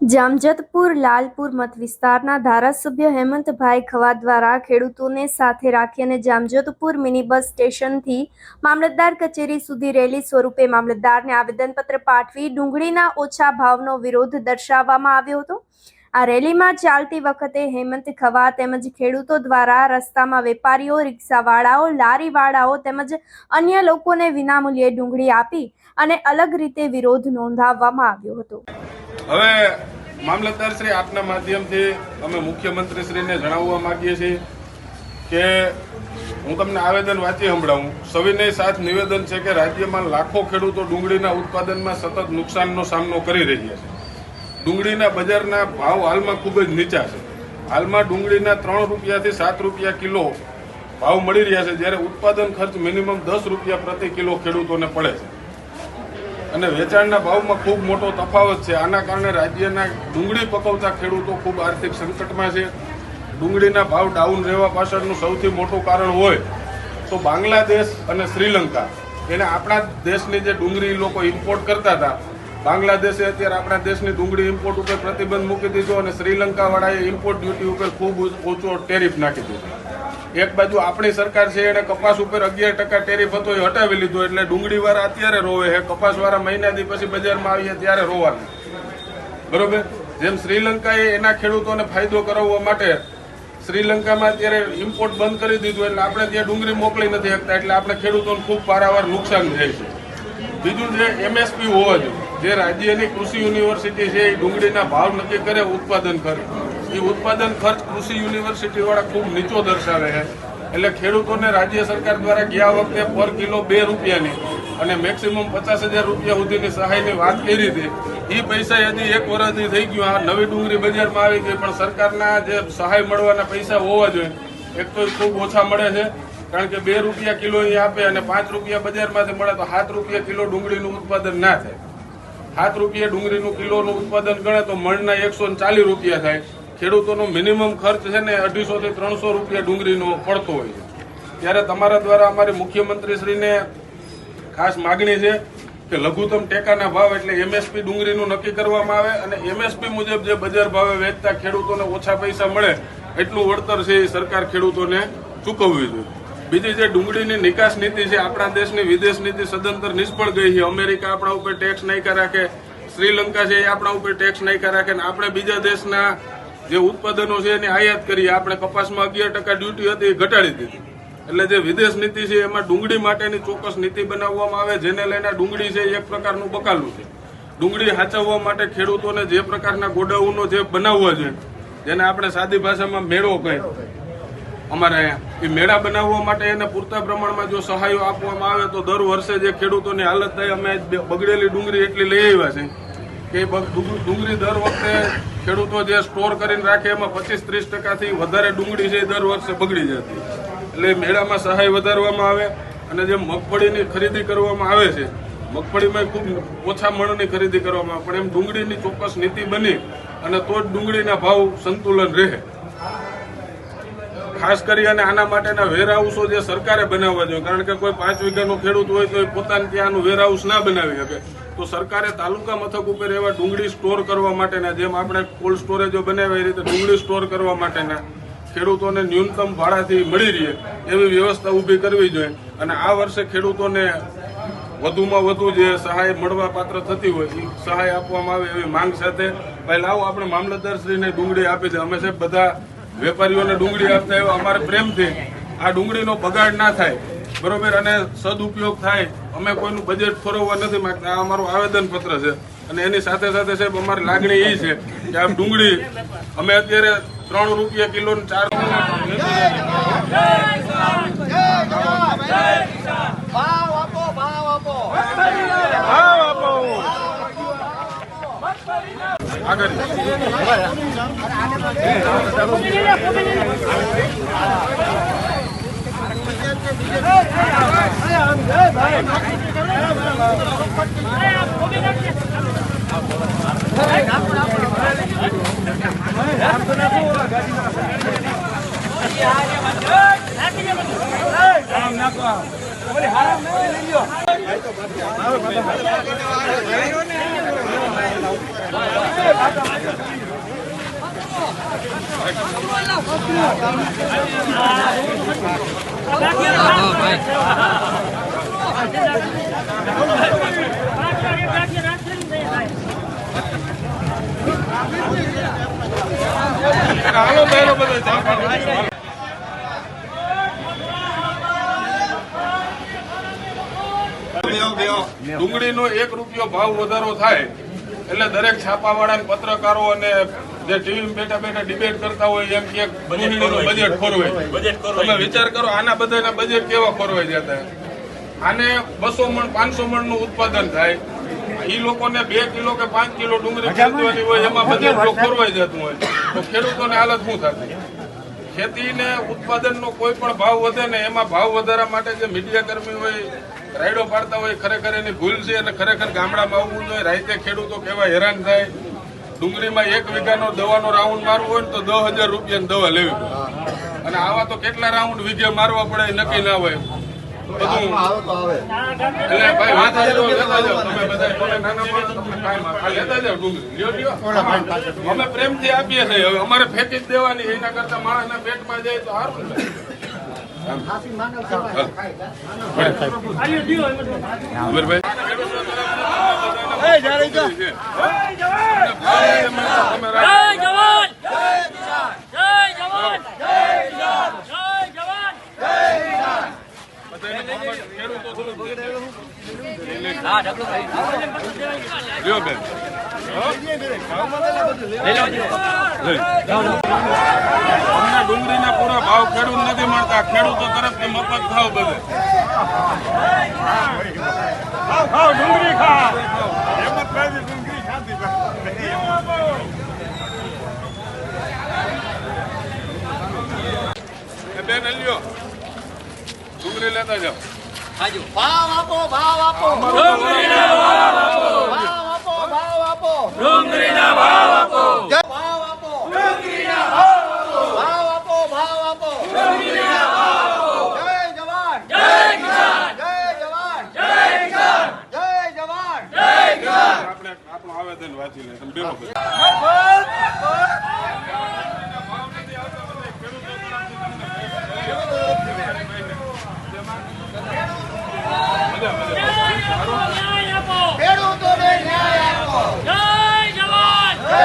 જામજતપુર લાલપુર મત વિસ્તારના ધારાસભ્ય હેમંતભાઈ ખવા દ્વારા ખેડૂતોને સાથે રાખી અને જામજતપુર મિની બસ સ્ટેશનથી મામલતદાર કચેરી સુધી રેલી સ્વરૂપે મામલતદારને આવેદનપત્ર પાઠવી ડુંગળીના ઓછા ભાવનો વિરોધ દર્શાવવામાં આવ્યો હતો. આ રેલીમાં ચાલતી વખતે હેમંત ખવા તેમજ ખેડૂતો દ્વારા રસ્તામાં વેપારીઓ, રિક્ષાવાળાઓ, લારીવાળાઓ તેમજ અન્ય લોકોને વિનામૂલ્યે ડુંગળી આપી અને અલગ રીતે વિરોધ નોંધાવવામાં આવ્યો હતો. હવે મામલતદાર શ્રી આપના માધ્યમથી અમે મુખ્યમંત્રીશ્રીને જણાવવા માંગીએ છીએ કે હું તમને આવેદન વાંચી સંભળાવું. સવિનય સાથ નિવેદન છે કે રાજ્યમાં લાખો ખેડૂતો ડુંગળીના ઉત્પાદનમાં સતત નુકસાનનો સામનો કરી રહ્યા છે. ડુંગળીના બજારના ભાવ હાલમાં ખૂબ જ નીચા છે. હાલમાં ડુંગળીના ત્રણ રૂપિયાથી સાત રૂપિયા કિલો ભાવ મળી રહ્યા છે, જ્યારે ઉત્પાદન ખર્ચ મિનિમમ દસ રૂપિયા પ્રતિ કિલો ખેડૂતોને પડે છે. અને વેચાણના ભાવમાં ખૂબ મોટો તફાવત છે. આના કારણે રાજ્યના ડુંગળી પકવતા ખેડૂતો ખૂબ આર્થિક સંકટમાં છે. ડુંગળીના ભાવ ડાઉન રહેવા પાછળનું સૌથી મોટું કારણ હોય તો બાંગ્લાદેશ અને શ્રીલંકા. એને આપણા દેશની જે ડુંગળી લોકો ઇમ્પોર્ટ કરતા હતા, બાંગ્લાદેશે અત્યારે આપણા દેશની ડુંગળી ઇમ્પોર્ટ ઉપર પ્રતિબંધ મૂકી દીધો અને શ્રીલંકાવાળાએ ઇમ્પોર્ટ ડ્યુટી ઉપર ખૂબ ઓછો ટેરિફ નાખી દીધો. એક બાજુ આપણી સરકાર છે એને કપાસ ઉપર અગિયાર ટકા ટેરિફ હતો એ હટાવી લીધો, એટલે ડુંગળીવાળા અત્યારે રોવે છે. કપાસ વાળા મહિનાથી પછી બજારમાં આવીએ ત્યારે રોવાનું. બરોબર? જેમ શ્રીલંકાએ એના ખેડૂતોને ફાયદો કરાવવા માટે શ્રીલંકામાં અત્યારે ઇમ્પોર્ટ બંધ કરી દીધું, એટલે આપણે ત્યાં ડુંગળી મોકલી નથી શકતા, એટલે આપણે ખેડૂતોને ખૂબ પારાવાર નુકસાન થાય છે. બીજું જે એમએસપી હોવા જોઈએ, જે રાજ્યની કૃષિ યુનિવર્સિટી છે, એ ડુંગળીના ભાવ નક્કી કરે, ઉત્પાદન ખર્ચ એ ઉત્પાદન ખર્ચ કૃષિ યુનિવર્સિટી વાળા ખૂબ નીચો દર્શાવે છે. એટલે ખેડૂતોને રાજ્ય સરકાર દ્વારા ગયા વખતે પર કિલો બે રૂપિયાની અને મેક્સિમમ પચાસ હજાર રૂપિયા સુધીની સહાયની વાત કરી હતી. એ પૈસા હજી એક વર્ષથી થઈ ગયું. આ નવી ડુંગળી બજારમાં આવી ગઈ. પણ સરકારના જે સહાય મળવાના પૈસા હોવા જોઈએ. એક તો ખૂબ ઓછા મળે છે. કારણ કે બે રૂપિયા કિલો અહીં આપે અને પાંચ રૂપિયા બજારમાંથી મળે તો સાત રૂપિયા કિલો ડુંગળીનું ઉત્પાદન ના થાય. સાત રૂપિયા ડુંગળીનું કિલોનું ઉત્પાદન ગણે તો મણના એકસો ચાલીસ રૂપિયા થાય. ખેડૂતોનો મિનિમમ ખર્ચ છે ને અઢીસો થી ત્રણસો રૂપિયા ડુંગળીનો પડતો હોય છે. ત્યારે તમારા દ્વારા અમારી મુખ્યમંત્રીશ્રીને ખાસ માગણી છે કે લઘુત્તમ ટેકાના ભાવ એટલે એમએસપી ડુંગળીનું નક્કી કરવામાં આવે અને એમએસપી મુજબ જે બજાર ભાવે વેચતા ખેડૂતોને ઓછા પૈસા મળે એટલું વળતર છે એ સરકાર ખેડૂતોને ચૂકવવી જોઈએ. બીજી જે ડુંગળીની નિકાસ નીતિ છે, આપણા દેશની વિદેશ નીતિ સદંતર નિષ્ફળ ગઈ છે. અમેરિકા આપણા ઉપર ટેક્સ નાખ્યા રાખે, શ્રીલંકા છે એ આપણા ઉપર ટેક્સ નાખ્યા રાખે અને આપણે બીજા દેશના જે ઉત્પાદનો છે એની આયાત કરીએ, આપણે કપાસમાં અગિયાર ટકા ડ્યુટી હતી, એ ઘટાડી દીધી. એટલે જે વિદેશ નીતિ છે, એમાં ડુંગળી માટેની ચોક્કસ નીતિ બનાવવામાં આવે, જેને લઈને ડુંગળી છે એક પ્રકારનું બકાલું છે. ડુંગળી સાચવવા માટે ખેડૂતોને જે પ્રકારના ગોડાઉનો જે બનાવવા જોઈએ, જેને આપણે સાદી ભાષામાં મેળો કહે અમારા અહીંયા એ મેળા બનાવવા માટે એને પૂરતા પ્રમાણમાં જો સહાયો આપવામાં આવે, તો દર વર્ષે જે ખેડૂતોની હાલત થાય, અમે બગડેલી ડુંગળી એટલી લઈ આવ્યા છે કે ડુંગળી દર વખતે ખેડૂતો જે સ્ટોર કરીને રાખે, એમાં પચીસ ત્રીસ ટકાથી વધારે ડુંગળી છે દર વર્ષે બગડી જતી. એટલે મેળામાં સહાય વધારવામાં આવે અને જે મગફળીની ખરીદી કરવામાં આવે છે, મગફળીમાં ખૂબ ઓછા મણની ખરીદી કરવામાં આવે. પણ એમ ડુંગળીની ચોક્કસ નીતિ બની અને તો જ ડુંગળીના ભાવ સંતુલન રહે. ખાસ કરી અને આના માટેના વેરહાઉસો જે સરકારે બનાવવા જોઈએ. કારણ કે કોઈ પાંચ વીઘાનો ખેડૂત હોય તો એ પોતાને ત્યાંનું વેરહાઉસ ના બનાવી શકે. તો સરકારે તાલુકા મથક ઉપર એવા ડુંગળી સ્ટોર કરવા માટેના, જેમ આપણે કોલ્ડ સ્ટોરેજો બનાવ્યા, એ રીતે ડુંગળી સ્ટોર કરવા માટેના ખેડૂતોને ન્યૂનતમ ભાડાથી મળી રહે એવી વ્યવસ્થા ઊભી કરવી જોઈએ. અને આ વર્ષે ખેડૂતોને વધુમાં વધુ જે સહાય મળવા પાત્ર થતી હોય એ સહાય આપવામાં આવે એવી માંગ સાથે પહેલાં આવો આપણે મામલતદારશ્રીને ડુંગળી આપી દે. અમે સાહેબ બધા વેપારીઓને ડુંગળી આપતા એવા અમારે પ્રેમથી આ ડુંગળીનો બગાડ ના થાય બરોબર? અને સદુપયોગ થાય. અમે કોઈનું બજેટ ફોરવવા નથી માંગતા. આ અમારું આવેદન પત્ર છે. અને એની સાથે સાથે સાહેબ અમારી લાગણી એ છે કે આ ડુંગળી અમે અત્યારે ત્રણ રૂપિયા કિલો ચાર આગળ. હાલો બહેનો બધા ડુંગળીનો એક રૂપિયો ભાવ વધારો થાય એટલે દરેક છાપાવાળા પત્રકારો અને જે ટીવી બેઠા બેઠા ડિબેટ કરતા હોય એમ કે બજેટ ખોરવાય તમે વિચાર કરો આના બધાના બજેટ કેવા ખોરવાઈ જતા આને બસો મણ પાંચસો મણનું ઉત્પાદન થાય. ઈ લોકોને બે કિલો કે પાંચ કિલો ડુંગળી ખરીદવાની હોય એમાં બજેટ જો ખોરવાઈ જતું હોય તો ખેડૂતોને હાલત શું થતી ખેતીને ઉત્પાદનનો કોઈ પણ ભાવ વધે ને એમાં ભાવ વધારા માટે જે મીડિયા કર્મી હોય રાયડો પાડતા હોય ખરેખર એની ભૂલ છે અને ખરેખર ગામડામાં આવવું જોઈએ. રાતે ખેડૂતો કેવા હેરાન થાય ડુંગળીમાં એક વીઘાનો દવાનો રાઉન્ડ મારવો હોય ને તો દસ હજાર રૂપિયાની દવા લેવી પડે. અને આવા તો કેટલા રાઉન્ડ વીઘે મારવા પડે નક્કી ના હોય. માણસો અમે પ્રેમથી આપીએ છીએ. અમારે ફેંકી જ દેવાની. એના કરતા માણસના પેટમાં જાય તો સારું ને જય જવાન જય અમને ડુંગળીના પૂરા ભાવ ખેડૂત નથી મળતા. ખેડૂતો તરફથી મફત ખાવ બધે. એ બેન લ્યો. ડુંગળી લેતા જાઓ. ભાવ આપો ભાવ આપો. ભાવ આપો. ભાવ આપો ડુંગળીના